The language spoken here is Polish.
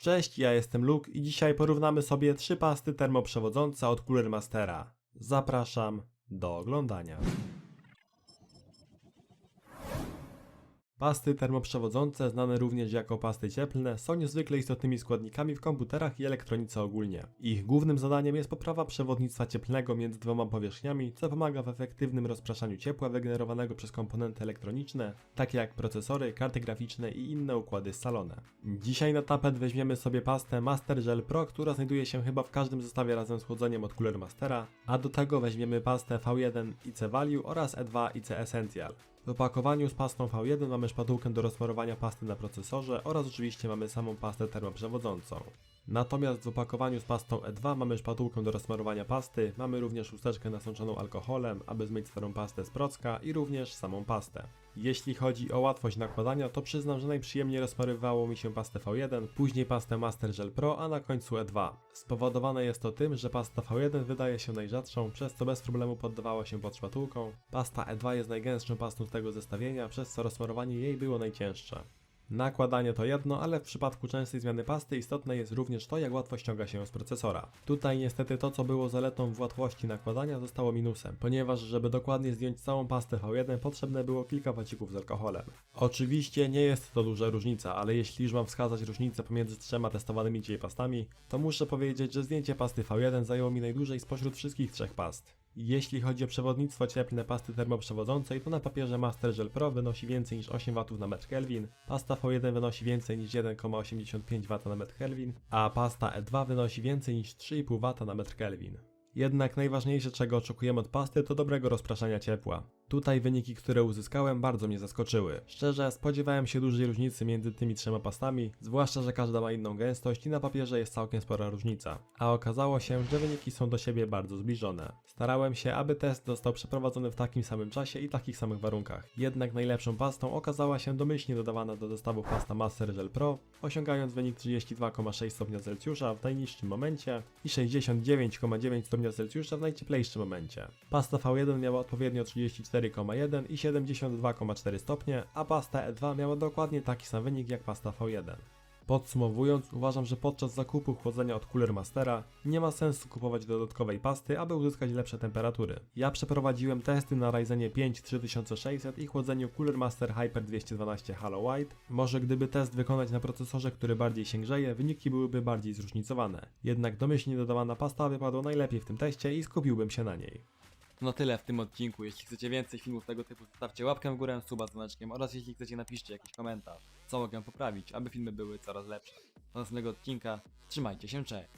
Cześć, ja jestem Luke i dzisiaj porównamy sobie trzy pasty termoprzewodzące od Cooler Mastera. Zapraszam do oglądania. Pasty termoprzewodzące, znane również jako pasty cieplne, są niezwykle istotnymi składnikami w komputerach i elektronice ogólnie. Ich głównym zadaniem jest poprawa przewodnictwa cieplnego między dwoma powierzchniami, co pomaga w efektywnym rozpraszaniu ciepła wygenerowanego przez komponenty elektroniczne, takie jak procesory, karty graficzne i inne układy scalone. Dzisiaj na tapet weźmiemy sobie pastę Master Gel Pro, która znajduje się chyba w każdym zestawie razem z chłodzeniem od Cooler Mastera, a do tego weźmiemy pastę V1 IC Value oraz E2 IC Essential. W opakowaniu z pastą V1 mamy szpatułkę do rozsmarowania pasty na procesorze oraz oczywiście mamy samą pastę termoprzewodzącą. Natomiast w opakowaniu z pastą E2 mamy szpatułkę do rozsmarowania pasty, mamy również chusteczkę nasączoną alkoholem, aby zmyć starą pastę z procka i również samą pastę. Jeśli chodzi o łatwość nakładania, to przyznam, że najprzyjemniej rozmarywało mi się pastę V1, później pastę Master Gel Pro, a na końcu E2. Spowodowane jest to tym, że pasta V1 wydaje się najrzadszą, przez co bez problemu poddawała się pod szpatułką. Pasta E2 jest najgęstszą pastą tego zestawienia, przez co rozsmarowanie jej było najcięższe. Nakładanie to jedno, ale w przypadku częstej zmiany pasty istotne jest również to, jak łatwo ściąga się z procesora. Tutaj niestety to, co było zaletą w łatwości nakładania, zostało minusem, ponieważ żeby dokładnie zdjąć całą pastę V1 potrzebne było kilka wacików z alkoholem. Oczywiście nie jest to duża różnica, ale jeśli już mam wskazać różnicę pomiędzy trzema testowanymi dzisiaj pastami, to muszę powiedzieć, że zdjęcie pasty V1 zajęło mi najdłużej spośród wszystkich trzech past. Jeśli chodzi o przewodnictwo cieplne pasty termoprzewodzącej, to na papierze Master Gel Pro wynosi więcej niż 8 W na metr Kelvin, pasta V1 wynosi więcej niż 1,85 W na metr Kelvin, a pasta E2 wynosi więcej niż 3,5 W na metr Kelvin. Jednak najważniejsze, czego oczekujemy od pasty, to dobrego rozpraszania ciepła. Tutaj wyniki, które uzyskałem, bardzo mnie zaskoczyły. Szczerze, spodziewałem się dużej różnicy między tymi trzema pastami, zwłaszcza, że każda ma inną gęstość i na papierze jest całkiem spora różnica. A okazało się, że wyniki są do siebie bardzo zbliżone. Starałem się, aby test został przeprowadzony w takim samym czasie i takich samych warunkach. Jednak najlepszą pastą okazała się domyślnie dodawana do zestawu pasta Master Gel Pro, osiągając wynik 32,6 stopnia Celsjusza w najniższym momencie i 69,9 stopnia Celsjusza w najcieplejszym momencie. Pasta V1 miała odpowiednio 34,1 i 72,4 stopnie, a pasta E2 miała dokładnie taki sam wynik jak pasta V1. Podsumowując, uważam, że podczas zakupu chłodzenia od Cooler Mastera nie ma sensu kupować dodatkowej pasty, aby uzyskać lepsze temperatury. Ja przeprowadziłem testy na Ryzenie 5 3600 i chłodzeniu Cooler Master Hyper 212 Halo White. Może gdyby test wykonać na procesorze, który bardziej się grzeje, wyniki byłyby bardziej zróżnicowane. Jednak domyślnie dodawana pasta wypadła najlepiej w tym teście i skupiłbym się na niej. To na tyle w tym odcinku. Jeśli chcecie więcej filmów tego typu, zostawcie łapkę w górę, suba z dzwoneczkiem oraz jeśli chcecie napiszcie jakiś komentarz, co mogę poprawić, aby filmy były coraz lepsze. Do następnego odcinka, trzymajcie się, cześć!